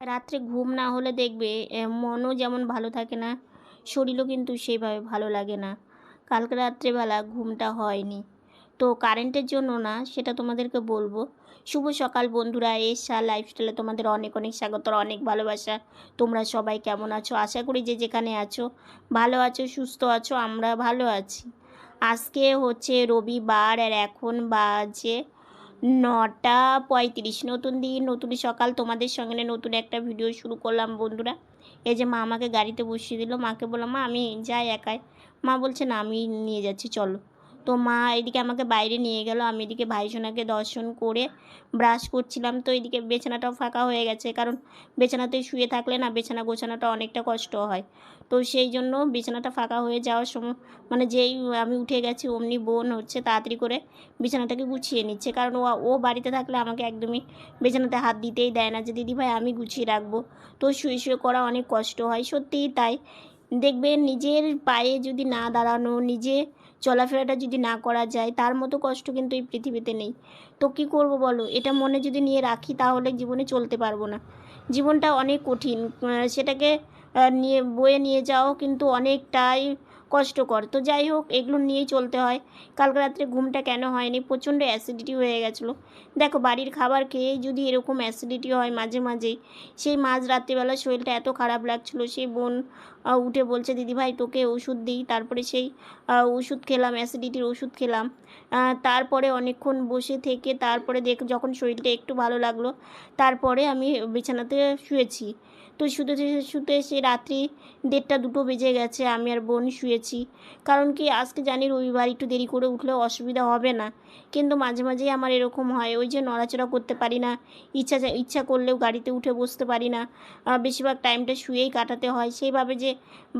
রাত্রে ঘুম না হলে দেখবে মনও যেমন ভালো থাকে না, শরীরও কিন্তু সেইভাবে ভালো লাগে না। কালকে রাত্রেবেলা ঘুমটা হয়নি। তো কারেন্টের জন্য না, সেটা তোমাদেরকে বলব। শুভ সকাল বন্ধুরা এসা লাইফস্টাইলে তোমাদের অনেক অনেক স্বাগত, অনেক ভালোবাসা। তোমরা সবাই কেমন আছো? আশা করি যে যেখানে আছো, ভালো আছো, সুস্থ আছো, আমরা ভালো আছি। আজকে হচ্ছে রবিবার আর এখন বাজে নটা পঁয়ত্রিশ। নতুন দিন, নতুন সকাল। তোমাদের সঙ্গে নতুন একটা ভিডিও শুরু করলাম, বন্ধুরা। এই যে মা আমাকে গাড়িতে বসিয়ে দিল। মাকে বললাম, মা, আমি যাই একাই। মা বলছে, না, আমি নিয়ে যাচ্ছি, চলো। তো মা এদিকে আমাকে বাইরে নিয়ে গেল। আমি এদিকে ভাইসোনাকে দর্শন করে ব্রাশ করছিলাম। তো এদিকে বিছানাটাও ফাঁকা হয়ে গেছে। কারণ বেছানাতে শুয়ে থাকলে না বেছানা গোছানোটা অনেকটা কষ্ট হয়। তো সেই জন্য বিছানাটা ফাঁকা হয়ে যাওয়ার সময় মানে যেই আমি উঠে গেছি অমনি বোন হচ্ছে তাড়াতাড়ি করে বিছানাটাকে গুছিয়ে নিচ্ছে। কারণ ও ও বাড়িতে থাকলে আমাকে একদমই বিছানাতে হাত দিতেই দেয় না। যে দিদি ভাই আমি গুছিয়ে রাখব। তো শুয়ে শুয়ে করা অনেক কষ্ট হয়। সত্যিই তাই। দেখবেন নিজের পায়ে যদি না দাঁড়ানো, নিজে চলাফেরাটা যদি না করা যায়, তার মতো কষ্ট কিন্তু এই পৃথিবীতে নেই। তো কী করব বলো? এটা মনে যদি নিয়ে রাখি, তাহলে জীবনে চলতে পারব না। জীবনটা অনেক কঠিন। সেটাকে নিয়ে, বয়ে নিয়ে যাও, কিন্তু অনেকটাই কষ্টকর। তো যাই হোক, এগুলো নিয়েই চলতে হয়। কালকে রাত্রে ঘুমটা কেন হয়নি? প্রচণ্ড অ্যাসিডিটি হয়ে গেছিল। দেখো, বাড়ির খাবার খেয়ে যদি এরকম অ্যাসিডিটি হয় মাঝে মাঝেই, সেই মাঝ রাত্রিবেলা শরীরটা এত খারাপ লাগছিল, সেই বোন উঠে বলছে, দিদি ভাই, তোকে ওষুধ দিই। তারপরে সেই ওষুধ খেলাম অ্যাসিডিটির ওষুধ খেলাম। তারপরে অনেকক্ষণ বসে থেকে, তারপরে দেখ, যখন শরীরটা একটু ভালো লাগল, তারপরে আমি বিছানাতে শুয়েছি। তো শুতে শুতে সে রাত্রি দেড়টা দুটো বেজে গেছে, আমি আর বোন শুয়েছি। কারণ কি, আজকে জানি রবিবার, একটু দেরি করে উঠলে অসুবিধা হবে না। কিন্তু মাঝে মাঝেই আমার এরকম হয়, ওই যে নড়াচড়া করতে পারি না, ইচ্ছা ইচ্ছা করলেও গাড়িতে উঠে বসতে পারি না। বেশিরভাগ টাইমটা শুয়েই কাটাতে হয়, সেইভাবে যে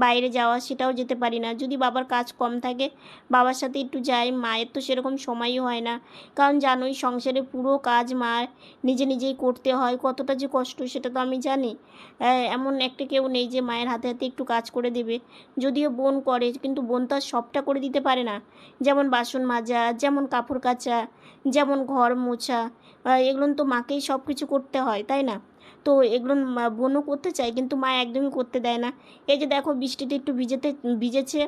বাইরে যাওয়া সেটাও যেতে পারি না। যদি বাবার কাজ কম থাকে, বাবার সাথে একটু যাই, মায়ের তো সেরকম সময়ই হয় না। কারণ জানোই, সংসারে পুরো কাজ মার নিজে নিজেই করতে হয়, কতটা যে কষ্ট সেটা তো আমি জানি। এমন একটা কেউ নেই যে মায়ের হাতে হাতে একটু কাজ করে দেবে। যদিও বোন করে, কিন্তু বোন তো আর সবটা করে দিতে পারে না। যেমন বাসন মাজা, যেমন কাপড় কাচা, যেমন ঘর মোছা এগুলো তো মাকেই সব কিছু করতে হয়, তাই না? তো এগুলো বোনও করতে চায়, কিন্তু মা একদমই করতে দেয় না। এই যে দেখো বৃষ্টিতে একটু ভিজেতে, ভিজেছে,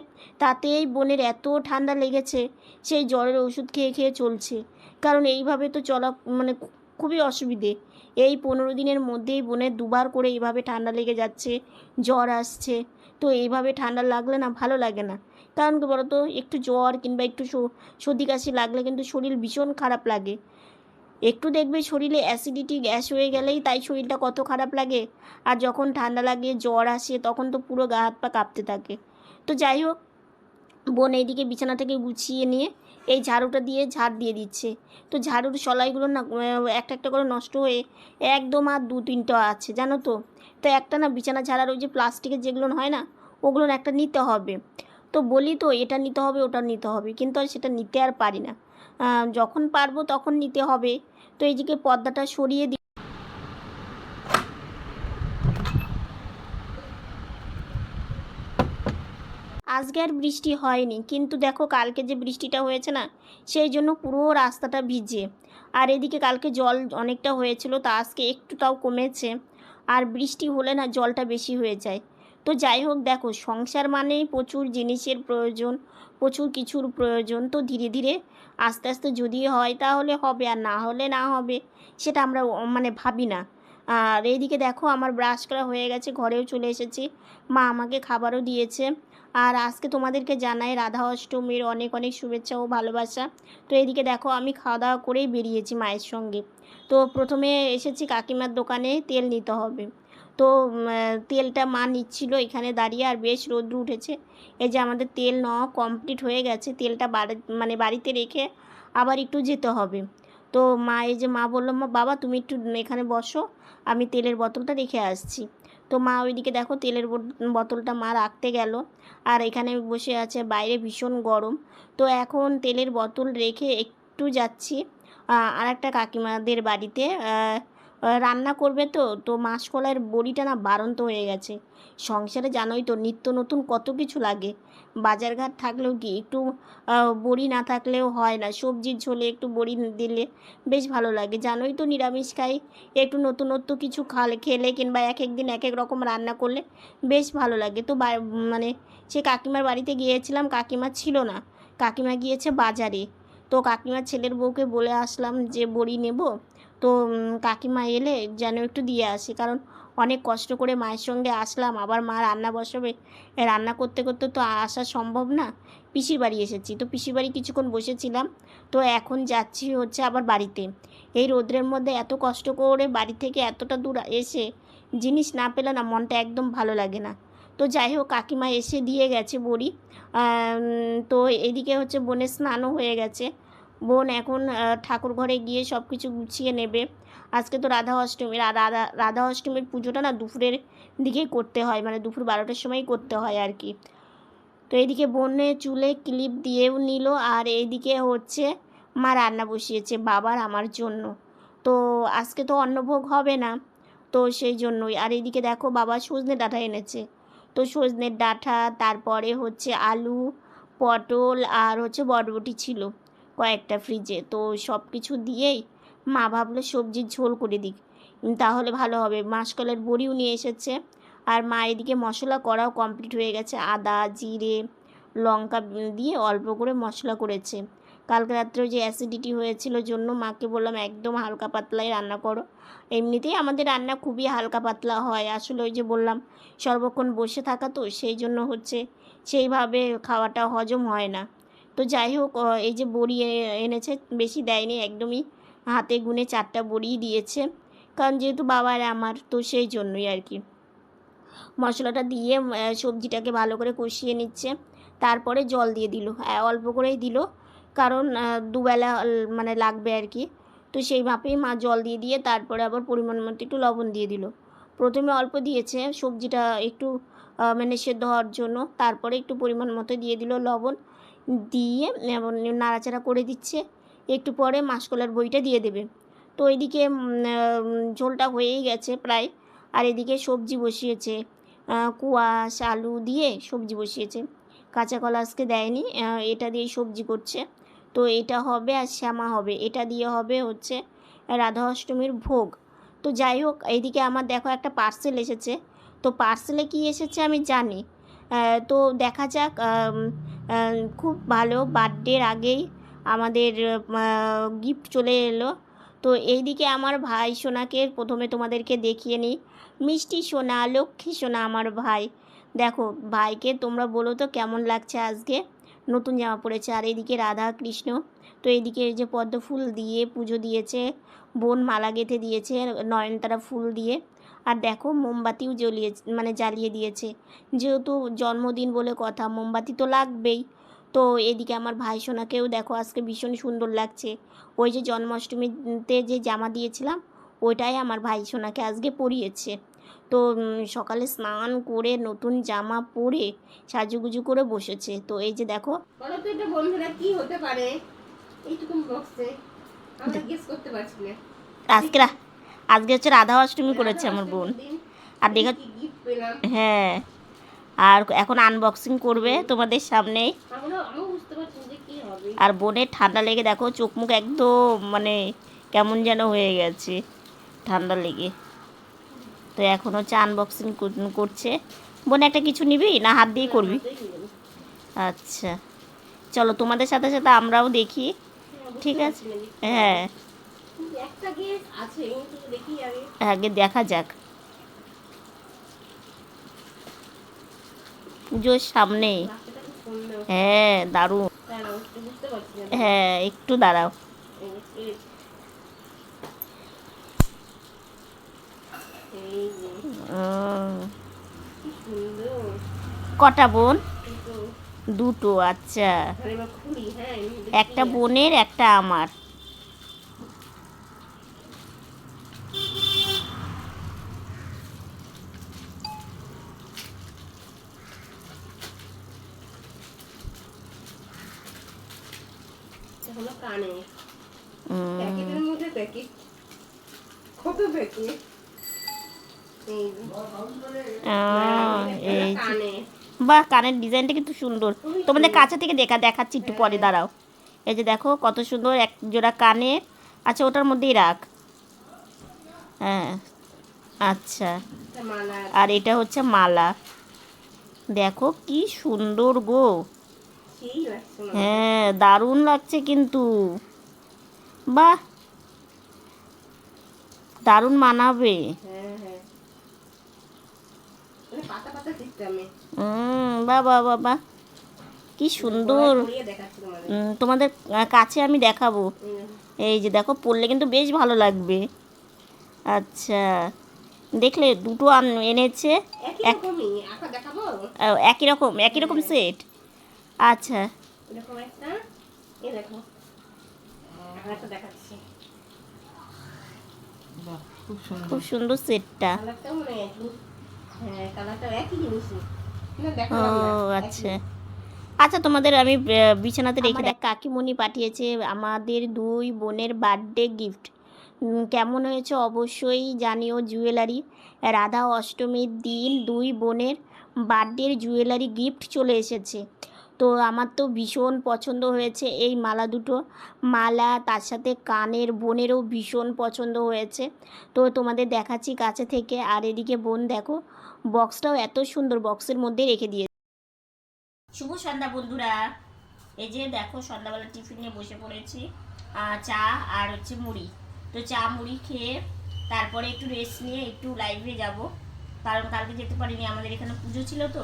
তাতেই বোনের এত ঠান্ডা লেগেছে, সেই জ্বরের ওষুধ খেয়ে খেয়ে চলছে। কারণ এইভাবে তো চলা মানে খুবই অসুবিধে। এই পনেরো দিনের মধ্যেই বোনের দুবার করে এইভাবে ঠান্ডা লেগে যাচ্ছে, জ্বর আসছে। তো এইভাবে ঠান্ডা লাগলে না ভালো লাগে না। কারণ কি বলতো, একটু জ্বর কিংবা একটু সর্দি কাশি লাগলে কিন্তু শরীর ভীষণ খারাপ লাগে। একটু দেখবে শরীরে অ্যাসিডিটি গ্যাস হয়ে গেলেই তাই শরীরটা কত খারাপ লাগে। আর যখন ঠান্ডা লাগে, জ্বর আসে, তখন তো পুরো গা হাত পা কাঁপতে থাকে। তো যাই হোক, বোন এইদিকে বিছানা থেকে গুছিয়ে নিয়ে এই ঝাড়ুটা দিয়ে ঝাড় দিয়ে দিচ্ছে। তো ঝাড়ুর সলাইগুলো না একটা একটা করে নষ্ট হয়ে একদম আর দু তিনটা আছে, জানো তো? তো একটা না বিছানা ঝাড়ার ওই যে প্লাস্টিকের যেগুলো হয় না, ওগুলো একটা নিতে হবে। তো বলি তো, এটা নিতে হবে, ওটা নিতে হবে, কিন্তু আর সেটা নিতে আর পারি না। যখন পারব তখন নিতে হবে। তো এইদিকে পর্দাটা সরিয়ে দি আজকে আর বৃষ্টি হয়নি। কিন্তু দেখো কালকে যে বৃষ্টিটা হয়েছে না, সেই জন্য পুরো রাস্তাটা ভিজে। আর এদিকে কালকে জল অনেকটা হয়েছিল, তা আজকে একটু তাও কমেছে। আর বৃষ্টি হলে না জলটা বেশি হয়ে যায়। তো যাই হোক, দেখো সংসার মানেই প্রচুর জিনিসের প্রয়োজন, প্রচুর কিছুর প্রয়োজন। তো ধীরে ধীরে আস্তে আস্তে যদি হয় তাহলে হবে, আর না হলে না হবে, সেটা আমরা মানে ভাবি না। আর এইদিকে দেখো আমার ব্রাশ করা হয়ে গেছে, ঘরেও চলে এসেছি। মা আমাকে খাবারও দিয়েছে। আর আজকে তোমাদেরকে জানাই রাধা অষ্টমীর অনেক অনেক শুভেচ্ছা ও ভালোবাসা। তো এদিকে দেখো, আমি খাওয়া দাওয়া করেই বেরিয়েছি মায়ের সঙ্গে। তো প্রথমে এসেছি কাকিমার দোকানে তেল নিতে হবে। তো তেলটা মা নিচ্ছিল এখানে দাঁড়িয়ে আর বেশ রোদ্র উঠেছে। এই যে আমাদের তেল নেওয়া কমপ্লিট হয়ে গেছে, তেলটা বাড়ি মানে বাড়িতে রেখে আবার একটু যেতে হবে। তো মা, এই যে মা বলল, মা, বাবা, তুমি একটু এখানে বসো, আমি তেলের বোতলটা রেখে আসছি। তো মা ওইদিকে দেখো তেলের বোত- বোতলটা মা রাখতে গেল। আর এখানে বসে আছে, বাইরে ভীষণ গরম। তো এখন তেলের বোতল রেখে একটু যাচ্ছি আর একটা কাকিমাদের বাড়িতে। রান্না করবে তো তো মাসকলাইয়ের বড়িটা না বারন্ত হয়ে গেছে। সংসারে জানোই তো, নিত্য নতুন কত কিছু লাগে। বাজারঘাট থাকলেও কি একটু বড়ি না থাকলেও হয় না। সবজির ঝোলে একটু বড়ি দিলে বেশ ভালো লাগে। জানোই তো, নিরামিষ খাই, একটু নতুনত্ব কিছু খালে, খেলে কিংবা এক এক দিন এক এক রকম রান্না করলে বেশ ভালো লাগে। তো মানে সে কাকিমার বাড়িতে গিয়েছিলাম, কাকিমা ছিল না। কাকিমা গিয়েছে বাজারে। তো কাকিমার ছেলের বউকে বলে আসলাম যে, বড়ি নেব? তো কাকিমা এলে যেন একটু দিয়ে আসি। কারণ অনেক কষ্ট করে মায়ের সঙ্গে আসলাম। আবার মা রান্না বসাবে। রান্না করতে করতে তো আসা সম্ভব না। পিসির বাড়ি এসেছি। তো পিসির বাড়ি কিছুক্ষণ বসেছিলাম। তো এখন যাচ্ছি হচ্ছে আবার বাড়িতে। এই রোদ্রের মধ্যে এত কষ্ট করে বাড়ি থেকে এতটা দূর এসে জিনিস না পেলে না মনটা একদম ভালো লাগে না। তো যাই হোক, কাকিমা এসে দিয়ে গেছে বড়ি। তো এদিকে হচ্ছে বোনের স্নানও হয়ে গেছে। বোন এখন ঠাকুর ঘরে গিয়ে সব কিছু গুছিয়ে নেবে। আজকে তো রাধা অষ্টমী রাধা রাধা অষ্টমীর পুজোটা না দুপুরের দিকেই করতে হয় মানে দুপুর বারোটার সময় করতে হয় আর কি। তো এদিকে বোনের চুলে ক্লিপ দিয়েও নিল, আর এইদিকে হচ্ছে মা রান্না বসিয়েছে, বাবার আমার জন্য। তো আজকে তো অন্নভোগ হবে না, তো সেই জন্যই। আর এইদিকে দেখো বাবা সজনে ডাঁটা এনেছে। তো সজনের ডাঁটা, তারপরে হচ্ছে আলু, পটল, আর হচ্ছে বরবটি ছিল। কয়েকটা ফ্রিজে তো সব কিছু দিয়েই মা ভাবলো সবজির ঝোল করে দিক। তাহলে ভালো হবে। মাসকলের বড়িও নিয়ে এসেছে। আর মা এদিকে মশলা করাও কমপ্লিট হয়ে গেছে। আদা, জিরে, লঙ্কা দিয়ে অল্প করে মশলা করেছে। কালকে রাত্রেও যে অ্যাসিডিটি হয়েছিল জন্য মাকে বললাম, একদম হালকা পাতলাই রান্না করো। এমনিতেই আমাদের রান্না খুবই হালকা পাতলা হয়। আসলে ওই যে বললাম, সর্বক্ষণ বসে থাকা তো, সেই জন্য হচ্ছে সেইভাবে খাওয়াটা হজম হয় না। তো যাই হোক এই যে বড়ি এনেছে, বেশি দেয়নি, একদমই হাতে গুনে চারটা বড়ি দিয়েছে। কারণ যেহেতু বাবার আমার, তো সেই জন্যই আর কি। মশলাটা দিয়ে সবজিটাকে ভালো করে কষিয়ে নিচ্ছে। তারপরে জল দিয়ে দিল অল্প করেই দিল। কারণ দুবেলা মানে লাগবে আর কি। তো সেই মাপেই মা জল দিয়ে দিয়ে তারপরে আবার পরিমাণ মতো একটু লবণ দিয়ে দিল। প্রথমে অল্প দিয়েছে, সবজিটা একটু মানে সেদ্ধ হওয়ার জন্য। তারপরে একটু পরিমাণ মতো দিয়ে দিল লবণ। দিয়ে নাড়াচাড়া করে দিচ্ছে। একটু পরে মাসকলার বইটা দিয়ে দেবে। তো এদিকে ঝোলটা হয়েই গেছে প্রায়। আর এদিকে সবজি বসিয়েছে। কুয়াশ, আলু দিয়ে সবজি বসিয়েছে। কাঁচা কলা আজকে দেয়নি এটা দিয়েই সবজি করছে। তো এটা হবে আর শ্যামা হবে। এটা দিয়ে হবে হচ্ছে রাধা অষ্টমীর ভোগ। তো যাই হোক এইদিকে আমার দেখো একটা পার্সেল এসেছে। তো পার্সেলে কি এসেছে আমি জানি। তো দেখা যাক খুব ভালো বার্থডের আগেই আমাদের গিফট চলে এলো। তো এইদিকে আমার ভাই সোনাকে প্রথমে তোমাদেরকে দেখিয়ে নিই। মিষ্টি সোনা, লক্ষ্মী সোনা আমার ভাই। দেখো, ভাইকে তোমরা বলো তো কেমন লাগছে আজকে? নতুন জামা পরেছে। আর এদিকে রাধা কৃষ্ণ। তো এইদিকে এই যে পদ্ম ফুল দিয়ে পুজো দিয়েছে, বোন মালা গেঁথে দিয়েছে, নয়নতারা ফুল দিয়ে। আর দেখো মোমবাতিও জ্বলিয়ে মানে জ্বালিয়ে দিয়েছে। যেহেতু জন্মদিন বলে কথা মোমবাতি তো লাগবেই। তো এদিকে আমার ভাই সোনাকেও দেখো আজকে ভীষণ সুন্দর লাগছে। ওই যে জন্মাষ্টমীতে যে জামা দিয়েছিলাম ওইটাই আমার ভাই সোনাকে আজকে পরিয়েছে। তো সকালে স্নান করে নতুন জামা পরে সাজুগুজু করে বসেছে। তো এই যে দেখো। বলো তো এটা বন্ধুরা কি হতে পারে? এইটুকু বক্সে আমরা গেস করতে পারছি না। আজকে আজকে হচ্ছে রাধা অষ্টমী করেছে আমার বোন। আর দেখা হ্যাঁ। আর এখন আনবক্সিং করবে তোমাদের সামনেই। আর বোনের ঠান্ডা লেগে দেখো, চোখ মুখ একদম মানে কেমন যেন হয়ে গেছে ঠান্ডা লেগে। তো এখন হচ্ছে আনবক্সিং করছে। বোন, একটা কিছু নিবি না হাত দিয়ে করবি? আচ্ছা। চলো তোমাদের সাথে সাথে আমরাও দেখি। ঠিক আছে? হ্যাঁ। আগে। দেখা যাক। পুজোর সামনে। হ্যাঁ দারুণ। হ্যাঁ একটু দাঁড়াও। কটা বোন? দুটো। আচ্ছা। হ্যাঁ একটা বোনের একটা আমার। এটা হলো কানে। প্যাকেটের মধ্যে প্যাকেট। কত আহ, এই বাহ কানের ডিজাইনটা কিন্তু সুন্দর। তোমাদের। কাছে থেকে দেখা দেখাচ্ছি একটু পরে দাঁড়াও। এই যে দেখো কত সুন্দর এক জোড়া কানে। আচ্ছা ওটার মধ্যেই রাখ। হ্যাঁ আচ্ছা। আর এটা হচ্ছে মালা। দেখো কি সুন্দর গো। হয়। হ্যাঁ দারুণ লাগছে কিন্তু। বাহ! দারুণ মানাবে। হ্যাঁ হ্যাঁ। বাহ বাহ কি সুন্দর। তোমাদের। কাছে আমি দেখাবো। এই যে দেখো পড়লে কিন্তু বেশ ভালো লাগবে। আচ্ছা দেখলে দুটো এনেছে। একই রকম একই রকম সেট আচ্ছা। এরকম একটা এই দেখো। একটা দেখাচ্ছি। খুব সুন্দর। সেটটা। মনে হয় ও আচ্ছা। আচ্ছা তোমাদের আমি বিছানাতে রেখে দেখ কাকিমণি পাঠিয়েছে আমাদের দুই বোনের বার্থডে গিফট। কেমন হয়েছে অবশ্যই জানিও জুয়েলারি। রাধা অষ্টমীর দিন দুই বোনের বার্থডের জুয়েলারি গিফট চলে এসেছে। তো আমার তো ভীষণ পছন্দ হয়েছে এই মালা দুটো। মালা, তার সাথে কানের বোনেরও ভীষণ পছন্দ হয়েছে। তো তোমাদের দেখাচ্ছি কাছে থেকে। আর এদিকে বোন দেখো বক্সটাও এত সুন্দর বক্সের মধ্যে রেখে দিয়ে শুভ সন্ধ্যা বন্ধুরা। এই যে দেখো, সন্ধ্যাবেলা টিফিন নিয়ে বসে পড়েছি চা আর হচ্ছে মুড়ি। তো চা, মুড়ি খেয়ে তারপরে একটু রেস্ট নিয়ে একটু লাইভে যাব। কারণ কালকে যেতে পারিনি, আমাদের এখানে পুজো ছিল তো,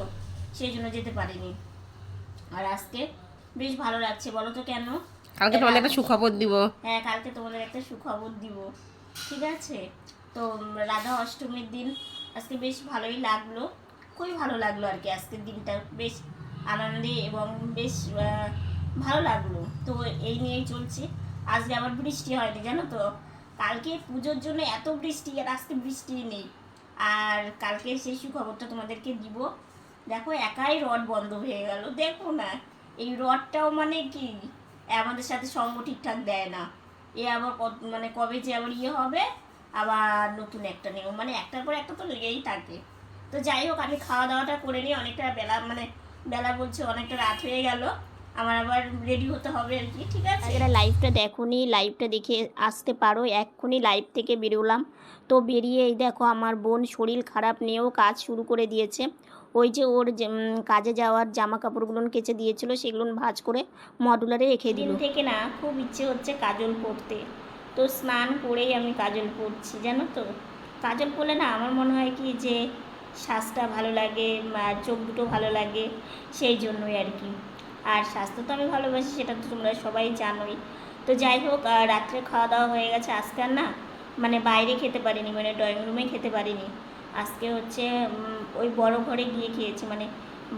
সেই জন্য যেতে পারিনি। আর আজকে বেশ ভালো লাগছে বলো তো কেন? কালকে তোমাদের একটা সুখবর দিব। হ্যাঁ কালকে তোমাদের একটা সুখবর দিব। ঠিক আছে? তো রাধা অষ্টমীর দিন আজকে বেশ ভালোই লাগল। খুবই ভালো লাগল আর কি আজকের দিনটা। বেশ আনন্দে এবং বেশ ভালো লাগল। তো এই নিয়েই চলছে। আজকে আবার বৃষ্টি হয়নি জানো তো? কালকে পুজোর জন্য এত বৃষ্টি আর আজকে বৃষ্টি নেই। আর কালকে সেই সুখবরটা তোমাদেরকে দিব। দেখো একাই রড বন্ধ হয়ে গেল, দেখো না। এই রডটাও মানে কি? আমাদের সাথে সঙ্গ ঠিকঠাক দেয় না। এ আবার মানে কবে যে আবার ইয়ে হবে, আবার নতুন একটা নিয়ম। মানে একটার পর একটা তো লেগেই থাকে। তো যাই হোক, আমি খাওয়া দাওয়াটা করে নিই, অনেকটা বেলা মানে বেলা বলছে অনেকটা রাত হয়ে গেল। আমার আবার রেডি হতে হবে আর কি, ঠিক আছে? এরা লাইভটা দেখোনি লাইভটা দেখে আসতে পারো। এক্ষুনি লাইভ থেকে বেরোলাম। তো বেরিয়ে এই দেখো, আমার বোন শরীর খারাপ নিয়েও কাজ শুরু করে দিয়েছে। ওই যে ওর যে, কাজে যাওয়ার জামা কাপড়গুলো কেচে দিয়েছিল সেগুলো ভাঁজ করে মডুলারে রেখে দিল। থেকে না খুব ইচ্ছে হচ্ছে কাজল পরতে। তো স্নান করেই আমি কাজল পরছি জানো তো? কাজল পরলে না আমার মনে হয় কি যে শ্বাসটা ভালো লাগে চোখ দুটো ভালো লাগে সেই জন্যই আর কি। আর স্বাস্থ্য তো আমি ভালোবাসি সেটা তো তোমরা সবাই জানোই। তো যাই হোক রাত্রে খাওয়া দাওয়া হয়ে গেছে। আজকে আর না মানে বাইরে খেতে পারিনি মানে ড্রয়িং রুমে খেতে পারিনি। আজকে হচ্ছে ওই বড় ঘরে গিয়ে খেয়েছি মানে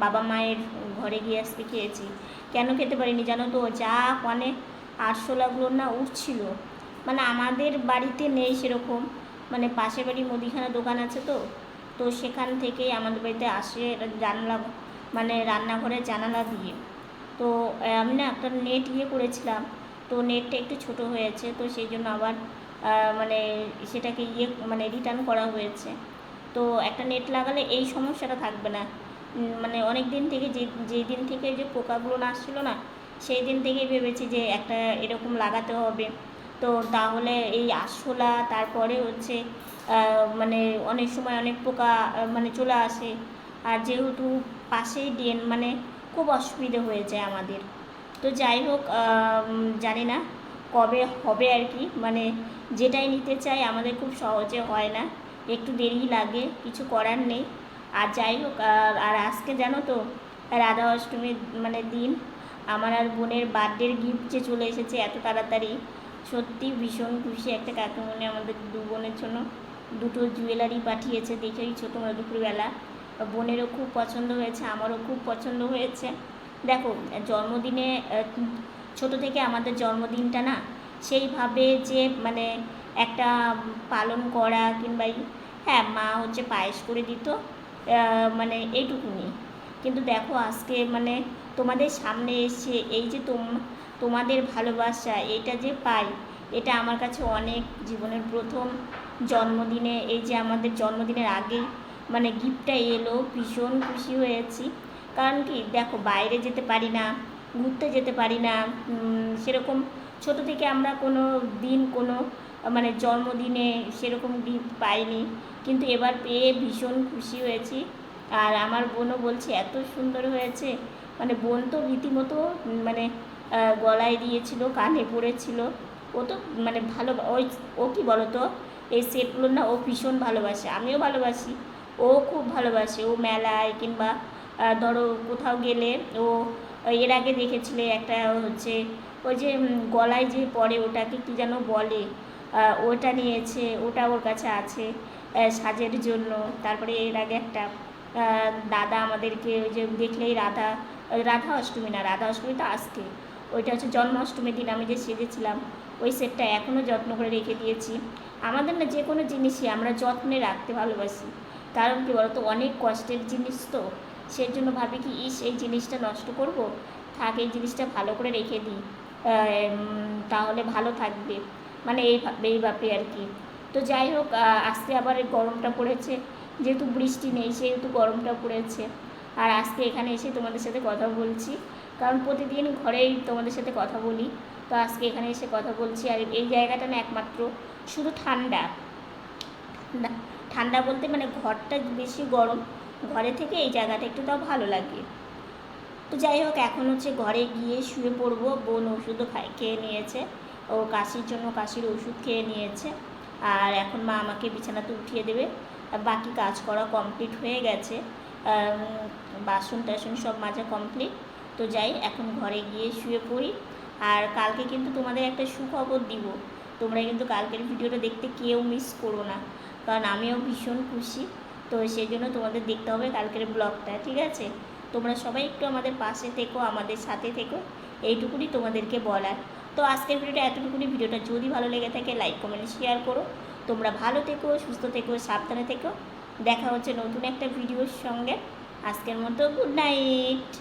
বাবা মায়ের ঘরে গিয়ে আজকে খেয়েছি। কেন খেতে পারিনি জানো তো? যা মানে আরশোলাগুলো না উঠছিল মানে আমাদের বাড়িতে নেই সেরকম। মানে পাশের বাড়ি মুদিখানা দোকান আছে তো? তো সেখান থেকেই আমাদের বাড়িতে আসে জানলা মানে রান্নাঘরের জানালা দিয়ে। তো আমি না একটা নেট ইয়ে করেছিলাম। তো নেটটা একটু ছোট হয়েছে, তো সেই জন্য আবার মানে সেটাকে ইয়ে মানে রিটার্ন করা হয়েছে। তো একটা নেট লাগালে এই সমস্যাটা থাকবে না। মানে অনেক দিন থেকে যে যেই দিন থেকে যে পোকাগুলো আসছিল না, সেই দিন থেকেই ভেবেছি যে একটা এরকম লাগাতে হবে। তো তাহলে এই আরশোলা, তারপরে হচ্ছে মানে অনেক সময় অনেক পোকা মানে চলে আসে। আর যেহেতু পাশেই ড্রেন মানে খুব অসুবিধে হয়ে যায় আমাদের। তো যাই হোক জানি না কবে হবে আর কি। মানে যেটাই নিতে চাই আমাদের খুব সহজে হয় না। একটু দেরি লাগে, কিছু করার নেই। আর যাই হোক, আর আজকে জানো তো, রাধা অষ্টমীর মানে দিন, আমার আর বোনের বার্থডের গিফট যে চলে এসেছে এত তাড়াতাড়ি, সত্যি ভীষণ খুশি একটা কাকুমনি আমাদের দু বোনের জন্য। দুটো জুয়েলারি পাঠিয়েছে দেখেইছো তোমরা দুপুরবেলা। বোনেরও খুব পছন্দ হয়েছে, আমারও খুব পছন্দ হয়েছে। দেখো, জন্মদিনে ছোট থেকে আমাদের জন্মদিনটা না, সেইভাবে যে মানে একটা পালন করা কিংবা হ্যাঁ মা হচ্ছে পায়েস করে দিত মানে এইটুকুনি। কিন্তু দেখো, আজকে মানে তোমাদের সামনে এসে এই যে তোম, তোমাদের ভালোবাসা, এটা যে পাই, এটা আমার কাছে অনেক জীবনের প্রথম জন্মদিনে। এই যে আমাদের জন্মদিনের আগেই মানে গিফটটা এলো, ভীষণ খুশি হয়েছি। কারণ কি, দেখো, বাইরে যেতে পারি না, ঘুরতে যেতে পারি না সেরকম ছোট থেকে আমরা কোনো দিন কোনো মানে জন্মদিনে সেরকম গিফট পাইনি। কিন্তু এবার পেয়ে ভীষণ খুশি হয়েছি। আর আমার বোনও বলছে, এত সুন্দর হয়েছে। মানে বোন তো রীতিমতো মানে গলায় দিয়েছিল, কানে পড়েছিল ও তো মানে ভালো, ওই, ও কি বলো তো এই সেটগুলো না, ও ভীষণ ভালোবাসে। আমিও ভালোবাসি। ও খুব ভালোবাসে। ও মেলায় কিংবা ধরো, কোথাও গেলে ও, এর আগে দেখেছিলে একটা হচ্ছে, ওই যে গলায় যে পরে ওটাকে কি যেন বলে ওটা নিয়েছে, ওটা ওর কাছে আছে সাজের জন্য। তারপরে এর আগে একটা দাদা আমাদেরকে ওই যে দেখলেই রাধা রাধা অষ্টমী না, রাধা অষ্টমী তো আজকে। ওইটা হচ্ছে জন্মাষ্টমীর দিন আমি যে সেজেছিলাম, ওই সেটটা এখনও যত্ন করে রেখে দিয়েছি। আমাদের না যে কোনো জিনিসই আমরা যত্নে রাখতে ভালোবাসি। কারণ কি বলতো, অনেক কষ্টের জিনিস তো। সেই জন্য ভাবি কি, ইস, এই জিনিসটা নষ্ট করব? থাক, এই জিনিসটা ভালো করে রেখে দিই। তাহলে ভালো থাকবে। মানে এই ভাব- এই ভাবে আর কি। তো যাই হোক আজকে আবার গরমটা পড়েছে। যেহেতু বৃষ্টি নেই, সেহেতু গরমটা পড়েছে। আর আজকে এখানে এসে তোমাদের সাথে কথা বলছি। কারণ প্রতিদিন ঘরেই তোমাদের সাথে কথা বলি। তো আজকে এখানে এসে কথা বলছি। আর এই জায়গাটা না একমাত্র শুধু ঠান্ডা। ঠান্ডা বলতে মানে ঘরটা বেশি গরম, ঘরে থেকে এই জায়গাটা একটু তাও ভালো লাগে। তো যাই হোক, এখন হচ্ছে ঘরে গিয়ে শুয়ে পড়ব। বোন ওষুধও খেয়ে নিয়েছে। ও কাশির জন্য কাশির ওষুধ খেয়ে নিয়েছে। আর এখন মা আমাকে বিছানাতে উঠিয়ে দেবে। বাকি কাজ করা কমপ্লিট হয়ে গেছে। বাসন টাসন সব মাজা কমপ্লিট তো যাই, এখন ঘরে গিয়ে শুয়ে পড়ি। আর কালকে কিন্তু তোমাদের একটা সুখবর দিব। তোমরা কিন্তু কালকের ভিডিওটা দেখতে কেউ মিস করো না। কারণ আমিও ভীষণ খুশি। তো সেই জন্য তোমাদের দেখতে হবে কালকের ব্লগটা ঠিক আছে? তোমরা সবাই একটু আমাদের পাশে থেকো, আমাদের সাথে থেকো। এইটুকুনি তোমাদেরকে বলার। তো আজকের ভিডিওটা এতটুকুনি। ভিডিওটা যদি ভালো লেগে থাকে লাইক কমেন্ট শেয়ার করো। তোমরা ভালো থেকো, সুস্থ থেকো, সাবধানে থেকো। দেখা হচ্ছে নতুন একটা ভিডিওর সঙ্গে। আজকের মতো গুড নাইট